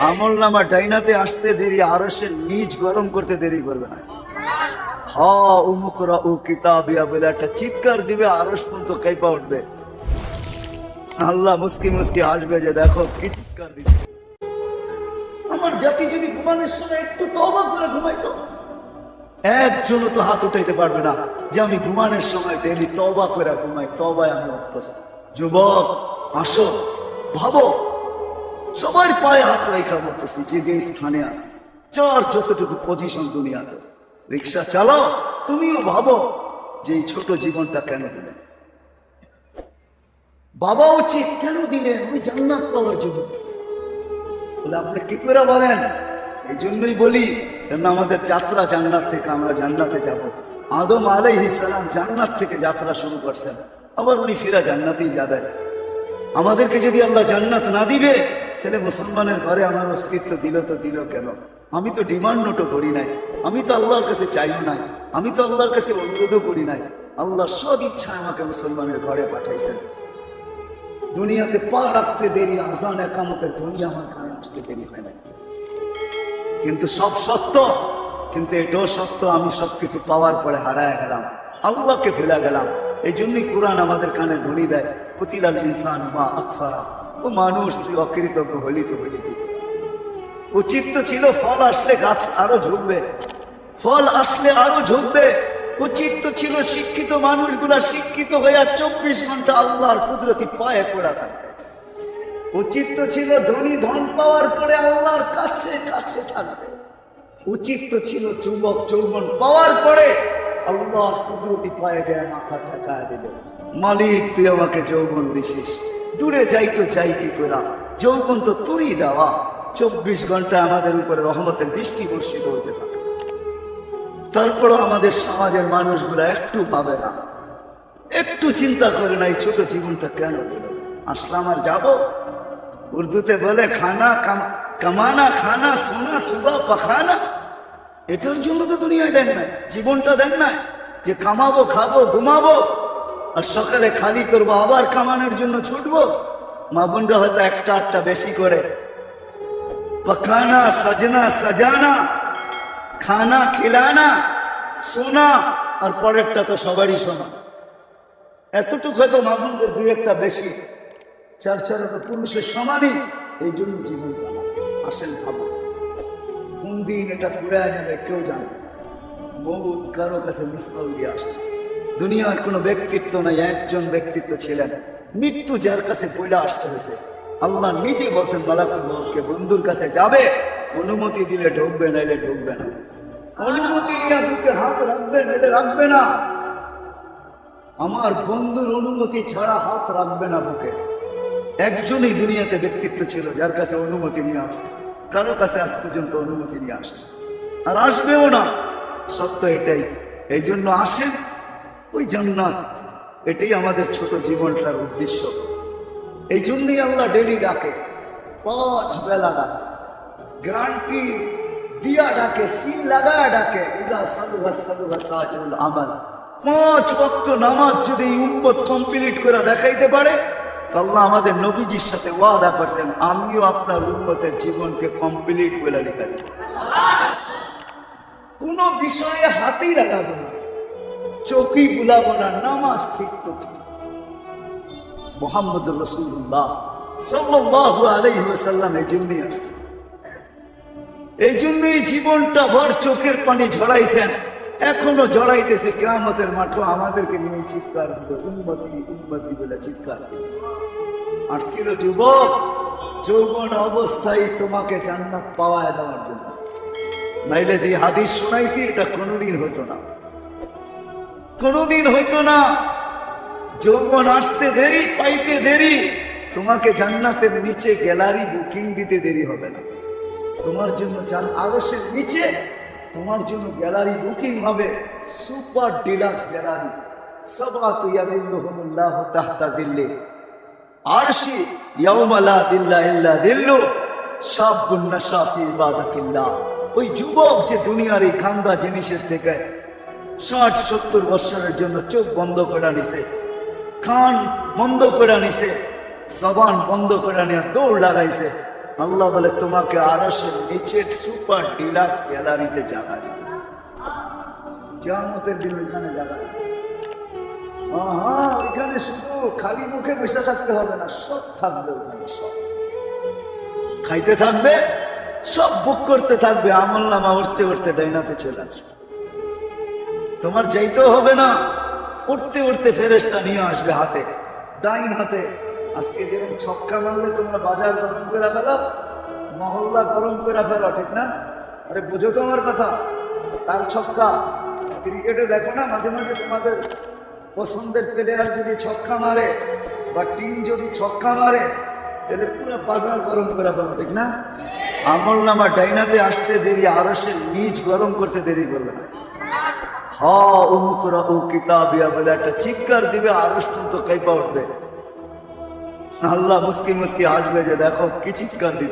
আমল নামা ডাইনাতে আসতে দেরি, আরও সে নিজ গরম করতে দেরি করবে না। হ উমুকরা উ কিতাবিয়া বলে একটা চিৎকার দিবে আরস পর্যন্ত কাইপা উঠবে। আল্লাহ মুস্কি মুস্কি আসবে যে, দেখো কি চিৎকার দিচ্ছে। আমার জাতি যদি ঘুমানোর সময় একটু তবা করে ঘুমাইতো, একজনও তো হাত উঠাইতে পারবে না যে, আমি ঘুমানোর সময় ডেলি তবা করে ঘুমাই। তবায় আমি অভ্যস্ত। যুবক, আসো, ভাবো। সবার পায়ে হাত রেখা বলতেছি, যে যে স্থানে আছে চার যতটুকু পজিশন দুনিয়াতে। রিক্সা চালাও, তুমিও ভাবো যে এই ছোট জীবনটা কেন দিলেন বাবা উচিত কেন দিলেন? আমি জান্নাত পাওয়ার জন্য। বলে, আপনি কি করে বলেন? এই জন্যই বলি, কেন আমাদের যাত্রা জান্নাত থেকে আমরা জান্নাতে যাব। আদম আলাই ইসলাম জান্নাত থেকে যাত্রা শুরু করছেন। আবার উনি ফিরা জান্নাতেই যাবেন। আমাদেরকে যদি আল্লাহ জান্নাত না দিবে তাহলে মুসলমানের ঘরে আমার অস্তিত্ব দিল তো দিল কেন? আমি তো ডিমান্ড নোটও করি নাই। আমি তো আল্লাহর কাছে চাই নাই। আমি তো আল্লাহর কাছে অনুরোধও করি নাই। আল্লাহ সব ইচ্ছা আমাকে মুসলমানের ঘরে পাঠাইছেন। দুনিয়াতে পা রাখতে দেরি, আজান একামতের দুনিয়া আমার কানে আসতে দেরি হয় না কিন্তু সব সত্য, কিন্তু এটাও সত্য, আমি সবকিছু পাওয়ার পরে হারায় গেলাম। আল্লাহকে ভুলে গেলাম। এই জন্যই কোরআন আমাদের কানে ধনী দেয়, কুতিলাল ইনসান মা আকফারা। ও মানুষ, তুই অকৃতজ্ঞ হলি তো হলি উচিত তো ছিল, ফল আসলে গাছ আরও ঝুঁকবে ফল আসলে আরও ঝুঁকবে উচিত তো ছিল, শিক্ষিত মানুষগুলা শিক্ষিত হয়ে চব্বিশ ঘণ্টা আল্লাহর কুদরতি পায়ে পড়া থাকবে উচিত তো ছিল, ধনী ধন পাওয়ার পরে আল্লাহর কাছে কাছে থাকবে। উচিত তো ছিল, যুবক, যৌবন পাওয়ার পরে আল্লাহর কুদরতি পায়ে যায় মাথা ঠেকায় দিবে। মালিক, তুই আমাকে যৌবন দিছিস। দূরে যাই তো যাই কি করা? যৌবন তো তুই দেওয়া। চব্বিশ ঘণ্টা আমাদের উপরে রহমতের বৃষ্টি বর্ষিত হতে থাকে। তারপরও আমাদের সমাজের মানুষগুলো একটু ভাবে না। একটু চিন্তা করে না, এই ছোট জীবনটা কেন দিল? আসলাম আর যাব। উর্দুতে বলে, খানা কামানা, খানা সোনা সুবা পাখানা। এটার জন্য তো দুনিয়ায় দেন নাই, জীবনটা দেন নাই। যে কামাবো, খাব, ঘুমাবো। আর সকালে খালি করব, আবার কামানোর জন্য ছুটবো? মা বোনরা হয়তো একটা আটটা বেশি করে। পকানা সাজনা, সাজানা, খানা, খেলানা, সোনা, আর পরেরটা তো সবারই সোনা। এতটুকু হয়তো মা বোনদের দুই একটা বেশি। চার চার তো পুরুষের সমানই, এই জন্য জীবন আসেন ভাবো কোন দিন এটা ফুরে যাবে কেউ জানে। মৌত কারও কাছে মিস কল দিয়ে আসছে। দুনিয়ার কোনো ব্যক্তিত্ব নাই, একজন ব্যক্তিত্ব ছিলেন। মৃত্যু যার কাছে পয়লা আসতে হয়েছে। আল্লাহ নিজে বলছেন, মালাকুল মৌতকে বন্ধুর কাছে যাবে, অনুমতি দিলে ঢুকবে, নাইলে ঢুকবে না। অনুমতি নিয়ে বুকে হাত রাখবে, নাইলে রাখবে না। আমার বন্ধুর অনুমতি ছাড়া হাত রাখবে না বুকে। একজনই দুনিয়াতে ব্যক্তিত্ব ছিল, যার কাছে অনুমতি নিয়ে আসছে। কারও কাছে আজ পর্যন্ত অনুমতি নিয়ে আসে আর আসবেও না। সত্য এটাই। এই জন্য আসেন। ওই জান্নাত, এটাই আমাদের ছোট জীবনটার উদ্দেশ্য। এই জন্যই আমরা ডেলি ডাকে, পাঁচ বেলা ডাকে গ্রান্টি দিয়া ডাকে, সিল লাগা ডাকে আমাল। পাঁচ ওয়াক্ত নামাজ যদি উম্মত কমপ্লিট করে দেখাইতে পারে, তো আল্লাহ আমাদের নবীজির সাথে ওয়াদা করছেন, আমিও আপনার উম্মতের জীবনকে কমপ্লিট করে লেখা কোন বিষয়ে হাতেই লাগাবো না। চোখই বুলাবো না, নামাজ ঠিক তো ঠিক মোহাম্মদ রসুল্লাহ ওয়াসাল্লাম এই জন্যই এই জন্যই জীবনটা ভর চোখের পানি এখনও আমাদেরকে নিয়ে চিৎকার উন্মতি উন্মতি বলে চিৎকার আর ছিল যুবক, যৌবন অবস্থায় তোমাকে জান্নাত পাওয়ায় দেওয়ার জন্য। নাইলে যে হাদিস শোনাইছি, এটা কোনোদিন হতো না। কোনোদিন হইতো না। যৌবন আসতে দেরি, পাইতে দেরি। তোমাকে জান্নাতের নিচে গ্যালারি বুকিং দিতে দেরি হবে না। তোমার জন্য জান আরসের নিচে তোমার জন্য গ্যালারি বুকিং হবে সুপার ডিলাক্স গ্যালারি। সবাতু ইয়াদিল্লুহুমুল্লাহু তাহতা দিল্লি। আরশি ইয়াউমা লা দিল্লা ইল্লা দিল্লু। শাবুন নাশা ফি ইবাদাতিল্লাহ। ওই যুবক যে দুনিয়ার এই গান্দা জিনিসের থেকে ষাট, সত্তর বৎসরের জন্য চোখ বন্ধ করে নিছে কান বন্ধ করে নিছে জবান বন্ধ করে নিয়ে দৌড় লাগাইছে। আল্লাহ বলে, তোমাকে আরশের নিচের সুপার ডিলাক্স গ্যালারিতে দিবে কেমতের দিন ওইখানে হ্যাঁ ওইখানে শুধু খালি মুখে বসে থাকতে হবে না, সব থাকবে ওখানে, সব। খাইতে থাকবে, সব বুক করতে থাকবে, আমল নামা উঠতে উঠতে ডাইনাতে চলে আসবে। তোমার যাইতেও হবে না। উঠতে উঠতে ফেরেস্তা নিয়ে আসবে হাতে, ডাইন হাতে। আজকে যেরকম ছক্কা মারলে তোমরা বাজার গরম করে ফেলো, মহল্লা গরম করে ফেলো, ঠিক না? আরে বোঝো তো আমার কথা, তার ছক্কা। ক্রিকেটে দেখো না, মাঝে মাঝে তোমাদের পছন্দের প্লেয়ার যদি ছক্কা মারে বা টিম যদি ছক্কা মারে, তাহলে পুরো বাজার গরম করে ফেলো, ঠিক না? আমল নামা ডাইনাতে আসতে দেরি, আরসের নিজ গরম করতে দেরি করবে না। হ, উমুকরা ও কিতাবিয়া বলে একটা চিৎকার দিবে আরস তো কাইপা উঠবে। আল্লাহ মুসকি মুসকি আসবে যে দেখো কি চিৎকার দিতে